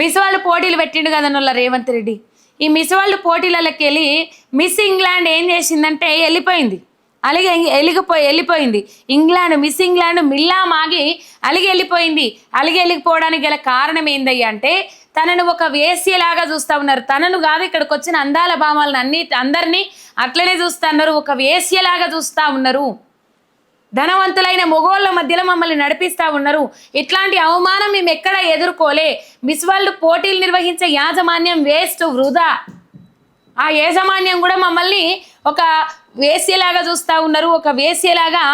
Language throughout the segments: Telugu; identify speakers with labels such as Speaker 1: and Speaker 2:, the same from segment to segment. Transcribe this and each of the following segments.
Speaker 1: మిస్ వాళ్ళు పోటీలు పెట్టిండు కదా రేవంత్ రెడ్డి. ఈ మిస్ వాళ్ళు పోటీలలోకి వెళ్ళి మిస్ ఇంగ్లాండ్ ఏం చేసిందంటే వెళ్ళిపోయింది. అలిగి ఎలిగిపోయి వెళ్ళిపోయింది. England miss England Milla Magee అలిగి వెళ్ళిపోయింది. అలిగి వెళ్ళిపోవడానికి గల కారణం ఏందయ్యా అంటే తనను ఒక వేశ్యలాగా చూస్తా ఉన్నారు. తనను కాదు ఇక్కడికి వచ్చిన అందాల భామాలను అన్ని అందరినీ అట్లనే చూస్తా ఉన్నారు. ఒక వేశ్యలాగా చూస్తా ఉన్నారు. ధనవంతులైన మొగోళ్ళ మధ్యలో మమ్మల్ని నడిపిస్తా ఉన్నారు. ఇట్లాంటి అవమానం మేము ఎక్కడ ఎదుర్కోలే. మిస్ వరల్డ్ పోటీలు నిర్వహించే యాజమాన్యం వేస్ట్ వృధా. ఆ యాజమాన్యం కూడా మమ్మల్ని ఒక వేసేలాగా చూస్తూ ఉన్నారు ఒక వేసేలాగా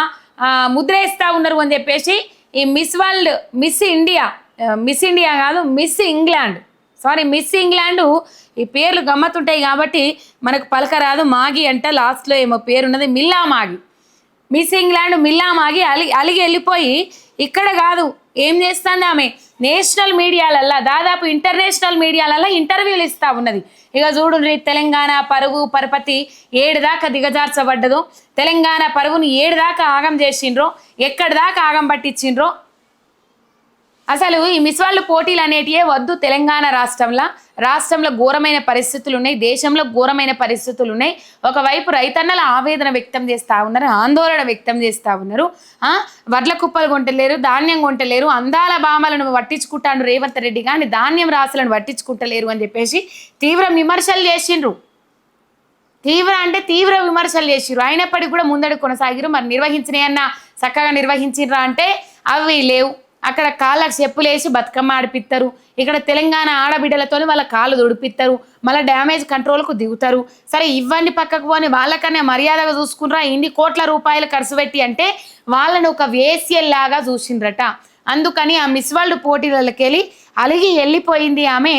Speaker 1: ముద్రేస్తూ ఉన్నారు అని చెప్పేసి ఈ Miss World Miss India Miss India కాదు Miss England. Sorry Miss England ఈ పేర్లు గమ్మత్తుంటాయి కాబట్టి మనకు పలకరాదు. మాగి అంటే లాస్ట్లో ఏమో పేరున్నది మిల్లా మాగి. మిస్ ఇంగ్లాండ్ మిల్లా మాగి అలిగి అలిగి వెళ్ళిపోయి ఇక్కడ కాదు. ఏం చేస్తుంది ఆమె? నేషనల్ మీడియాలల్లా దాదాపు ఇంటర్నేషనల్ మీడియాలల్లా ఇంటర్వ్యూలు ఇస్తూ ఉన్నది. ఇక చూడండి తెలంగాణ పరువు పరపతి ఏడు దాకా దిగజార్చబడ్డదో తెలంగాణ పరువును ఏడు దాకా ఆగం చేసిండ్రో ఎక్కడి దాకా ఆగం పట్టించిండ్రో అసలు ఈ మిస్ వరల్డ్ పోటీలు అనేటివే వద్దు తెలంగాణ రాష్ట్రంలో. రాష్ట్రంలో ఘోరమైన పరిస్థితులు ఉన్నాయి దేశంలో ఘోరమైన పరిస్థితులు ఉన్నాయి ఒకవైపు రైతన్నల ఆవేదన వ్యక్తం చేస్తూ ఉన్నారు ఆందోళన వ్యక్తం చేస్తూ ఉన్నారు. వడ్ల కుప్పలు కొంటలేరు ధాన్యం కొంటలేరు అందాల భామలను పట్టించుకుంటాను రేవంత్ రెడ్డి కానీ ధాన్యం రాసులను పట్టించుకుంటలేరు అని చెప్పేసి తీవ్ర విమర్శలు చేసిండ్రు. తీవ్ర అంటే తీవ్ర విమర్శలు చేసిర్రు అయినప్పటికీ కూడా ముందడు కొనసాగిరు మరి నిర్వహించినాయన్నా చక్కగా నిర్వహించిర్రా అంటే అవి లేవు. అక్కడ కాళ్ళకు చెప్పులేసి బతుకమ్మ ఆడిపిస్తారు ఇక్కడ తెలంగాణ ఆడబిడ్డలతో వాళ్ళ కాళ్ళు దొడిపిస్తారు మళ్ళీ డ్యామేజ్ కంట్రోల్కు దిగుతారు. సరే ఇవ్వండి పక్కకు పోని వాళ్ళకనే మర్యాదగా చూసుకున్నారా ఇన్ని కోట్ల రూపాయలు ఖర్చు పెట్టి అంటే వాళ్ళని ఒక వేసియల్లాగా చూసిండ్రట. అందుకని ఆ మిస్ వరల్డ్ పోటీలకి వెళ్ళి అలిగి వెళ్ళిపోయింది ఆమె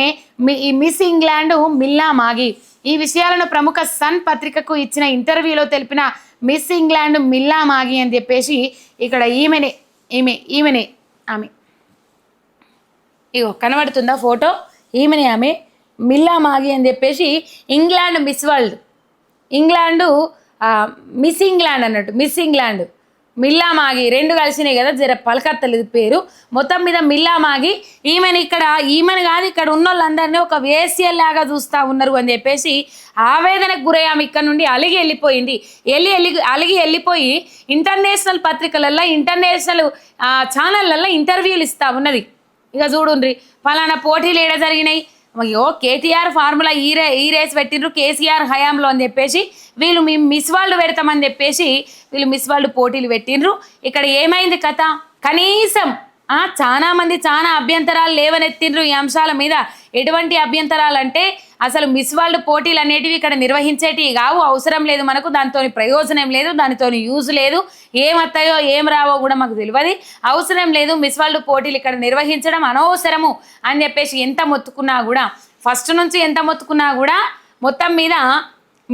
Speaker 1: ఈ మిస్ ఇంగ్లాండ్ మిల్లా మాగి. ఈ విషయాలను ప్రముఖ సన్ పత్రికకు ఇచ్చిన ఇంటర్వ్యూలో తెలిపిన మిస్ ఇంగ్లాండ్ మిల్లా మాగి అని చెప్పేసి ఇక్కడ ఈమెనే ఈమె ఈమెనే ఆమె. ఇగో కనబడుతుందా ఫోటో? ఈమెని ఆమె మిల్లా మాగి అని చెప్పేసి England Miss World. England Miss England అన్నట్టు మిస్ ఇంగ్లాండ్. మిల్లా మాగి రెండు కలిసినాయి కదా జర పలకత్తలేదు పేరు. మొత్తం మీద మిల్లా మాగి ఈమెను ఇక్కడ ఈమెను కాదు ఇక్కడ ఉన్న వాళ్ళందరినీ ఒక వేసియల్లాగా చూస్తూ ఉన్నారు అని చెప్పేసి ఆవేదనకు గురై ఆమె ఇక్కడ నుండి అలిగి వెళ్ళిపోయింది. వెళ్ళి వెళ్ళి అలిగి వెళ్ళిపోయి ఇంటర్నేషనల్ పత్రికలల్లో ఇంటర్నేషనల్ ఛానళ్ళల్లో ఇంటర్వ్యూలు ఇస్తా ఉన్నది. ఇక చూడుండ్రి ఫలానా పోటీలు ఏడ జరిగినాయి? అయ్యో కేటీఆర్ ఫార్ములా ఈ రే ఈ రేస్ పెట్టిండ్రు కేసీఆర్ హయాంలో అని చెప్పేసి వీళ్ళు మేము మిస్ వరల్డ్ పెడతామని చెప్పేసి వీళ్ళు మిస్ వరల్డ్ పోటీలు పెట్టిండ్రు. ఇక్కడ ఏమైంది కథ? కనీసం చాలా మంది చాలా అభ్యంతరాలు లేవనెత్తిండ్రు ఈ అంశాల మీద. ఎటువంటి అభ్యంతరాలు అంటే అసలు మిస్ వరల్డ్ పోటీలు అనేటివి ఇక్కడ నిర్వహించేటివి కావు. అవసరం లేదు మనకు దానితో ప్రయోజనం లేదు దానితో యూజ్ లేదు. ఏమత్తాయో ఏం రావో కూడా మాకు తెలియదు అవసరం లేదు మిస్ వరల్డ్ పోటీలు ఇక్కడ నిర్వహించడం అనవసరము అని చెప్పేసి ఎంత మొత్తుకున్నా కూడా ఫస్ట్ నుంచి ఎంత మొత్తుకున్నా కూడా మొత్తం మీద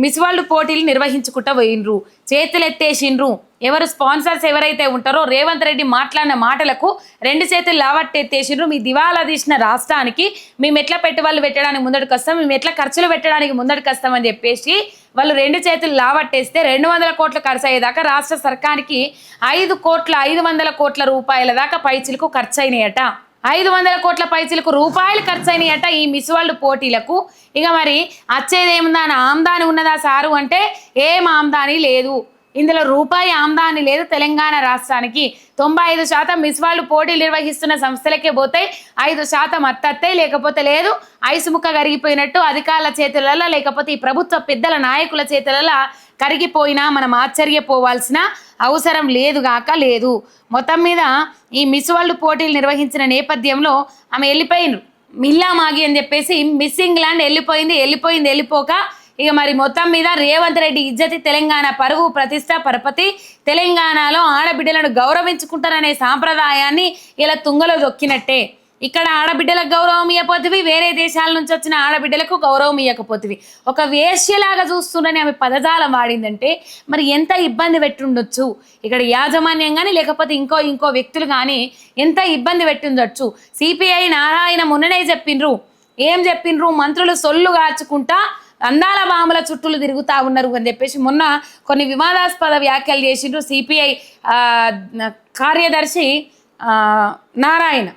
Speaker 1: మిస్ వరల్డ్ పోటీలు నిర్వహించుకుంటా పోయినరు. చేతులెత్తేసిండ్రు. ఎవరు స్పాన్సర్స్ ఎవరైతే ఉంటారో రేవంత్ రెడ్డి మాట్లాడిన మాటలకు రెండు చేతులు లావట్టెత్తేసిండ్రు. మీ దివాలా తీసిన రాష్ట్రానికి మేము ఎట్లా పెట్టుబడులు పెట్టడానికి ముందడికి వస్తాం మేము ఎట్లా ఖర్చులు పెట్టడానికి ముందడికి వస్తామని చెప్పేసి వాళ్ళు రెండు చేతులు లావట్టేస్తే రెండు వందల కోట్లు ఖర్చు అయ్యేదాకా రాష్ట్ర సర్కార్కి ఐదు కోట్ల ఐదు వందల కోట్ల రూపాయల దాకా పైచిలకు ఖర్చు అయినాయట. ఐదు వందల కోట్ల పైసలకు రూపాయలు ఖర్చు అయినాయట ఈ మిస్ వరల్డ్ పోటీలకు. ఇక మరి వచ్చేది ఏముందా అని ఆమ్దాని ఉన్నదా సారు అంటే ఏం ఆమ్దాని లేదు. ఇందులో రూపాయి ఆమ్దాని లేదు తెలంగాణ రాష్ట్రానికి. తొంభై ఐదు శాతం మిస్ వరల్డ్ పోటీలు నిర్వహిస్తున్న సంస్థలకే పోతాయి ఐదు శాతం అత్తత్తాయి లేకపోతే లేదు. ఐసు ముక్క కరిగిపోయినట్టు అధికారుల చేతులలో లేకపోతే ఈ ప్రభుత్వ పెద్దల నాయకుల చేతులలో కరిగిపోయినా మనం ఆశ్చర్యపోవాల్సిన అవసరం లేదు గాక లేదు. మొత్తం మీద ఈ మిస్ వరల్డ్ పోటీలు నిర్వహించిన నేపథ్యంలో ఆమె వెళ్ళిపోయినరు మిల్లా మాగి అని చెప్పేసి మిస్ ఇంగ్లాండ్ వెళ్ళిపోయింది వెళ్ళిపోయింది వెళ్ళిపోక ఇక మరి మొత్తం మీద రేవంత్ రెడ్డి ఇజ్జతి తెలంగాణ పరువు ప్రతిష్ట పరపతి. తెలంగాణలో ఆడబిడ్డలను గౌరవించుకుంటారనే సాంప్రదాయాన్ని ఇలా తుంగలో దొక్కినట్టే. ఇక్కడ ఆడబిడ్డలకు గౌరవం ఇవ్వకపోతివి వేరే దేశాల నుంచి వచ్చిన ఆడబిడ్డలకు గౌరవం ఇవ్వకపోతివి ఒక వేశ్యలాగా చూస్తుండని ఆమె పదజాలం వాడిందంటే మరి ఎంత ఇబ్బంది పెట్టుండొచ్చు? ఇక్కడ యాజమాన్యం కానీ లేకపోతే ఇంకో ఇంకో వ్యక్తులు కానీ ఎంత ఇబ్బంది పెట్టుండొచ్చు? సిపిఐ నారాయణ మొన్ననే చెప్పిండ్రు. ఏం చెప్పిండ్రు? మంత్రులు సొల్లు కాచుకుంటా అందాల బాముల చుట్టూలు తిరుగుతా ఉన్నారు అని చెప్పేసి మొన్న కొన్ని వివాదాస్పద వ్యాఖ్యలు చేసిండ్రు సిపిఐ కార్యదర్శి నారాయణ.